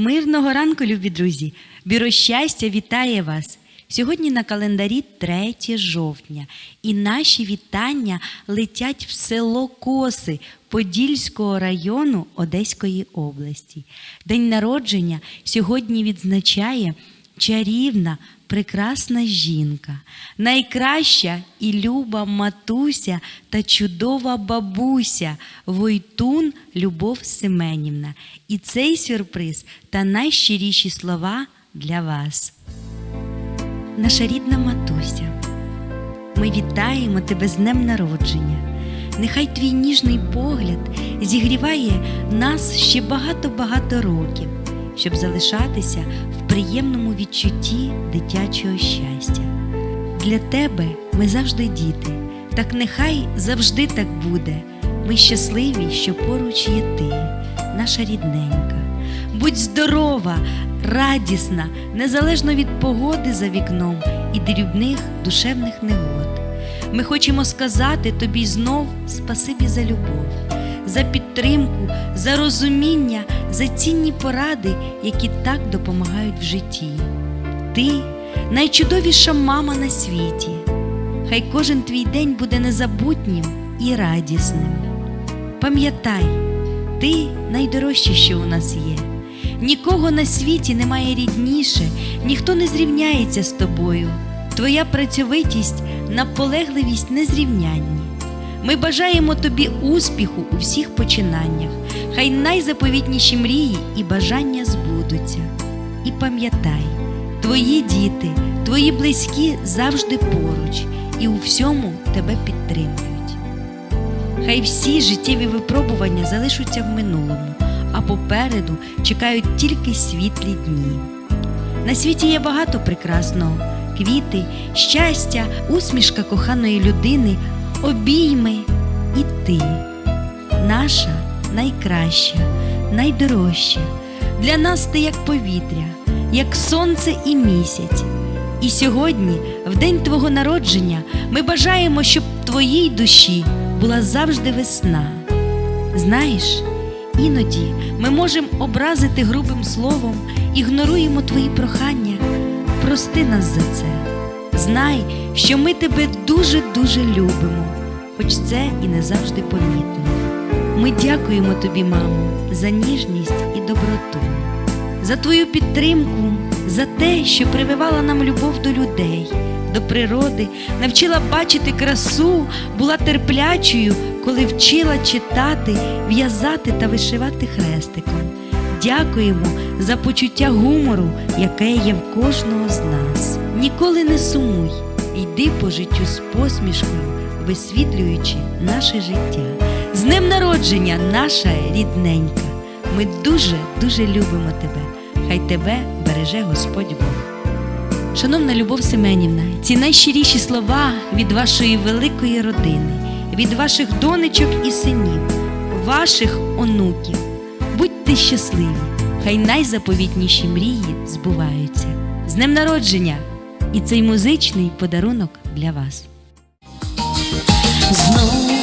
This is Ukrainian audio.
Мирного ранку, любі друзі! Бюро щастя вітає вас! Сьогодні на календарі 3 жовтня, і наші вітання летять в село Коси Подільського району Одеської області. День народження сьогодні відзначає чарівна, прекрасна жінка, найкраща і люба матуся та чудова бабуся Войтун Любов Семенівна. І цей сюрприз та найщиріші слова для вас. Наша рідна матуся, ми вітаємо тебе з днем народження. Нехай твій ніжний погляд зігріває нас ще багато-багато років, щоб залишатися в приємному відчутті дитячого щастя. Для тебе ми завжди діти, так нехай завжди так буде. Ми щасливі, що поруч є ти, наша рідненька. Будь здорова, радісна, незалежно від погоди за вікном і дрібних душевних негод. Ми хочемо сказати тобі знов спасибі за любов, за підтримку, за розуміння, за цінні поради, які так допомагають в житті. Ти найчудовіша мама на світі. Хай кожен твій день буде незабутнім і радісним. Пам'ятай, ти найдорожче, що у нас є. Нікого на світі немає рідніше, ніхто не зрівняється з тобою. Твоя працьовитість, наполегливість незрівнянні. Ми бажаємо тобі успіху у всіх починаннях. Хай найзаповітніші мрії і бажання збудуться. І пам'ятай, твої діти, твої близькі завжди поруч і у всьому тебе підтримують. Хай всі життєві випробування залишаться в минулому, а попереду чекають тільки світлі дні. На світі є багато прекрасного: квіти, щастя, усмішка коханої людини, обійми і ти, наша найкраща, найдорожча. Для нас ти як повітря, як сонце і місяць. І сьогодні, в день твого народження, ми бажаємо, щоб в твоїй душі була завжди весна. Знаєш, іноді ми можемо образити грубим словом, ігноруємо твої прохання. Прости нас за це. Знай, що ми тебе дуже-дуже любимо, хоч це і не завжди помітно. Ми дякуємо тобі, мамо, за ніжність і доброту, за твою підтримку, за те, що прививала нам любов до людей, до природи, навчила бачити красу, була терплячою, коли вчила читати, в'язати та вишивати хрестиком. Дякуємо за почуття гумору, яке є в кожного з нас. Ніколи не сумуй, йди по життю з посмішкою, висвітлюючи наше життя. З днем народження, наша рідненька. Ми дуже дуже любимо тебе. Хай тебе береже Господь Бог. Шановна Любов Семенівна, ці найщиріші слова від вашої великої родини, від ваших донечок і синів, ваших онуків. Будьте щасливі, хай найзаповітніші мрії збуваються. З днем народження! І цей музичний подарунок для вас. Знов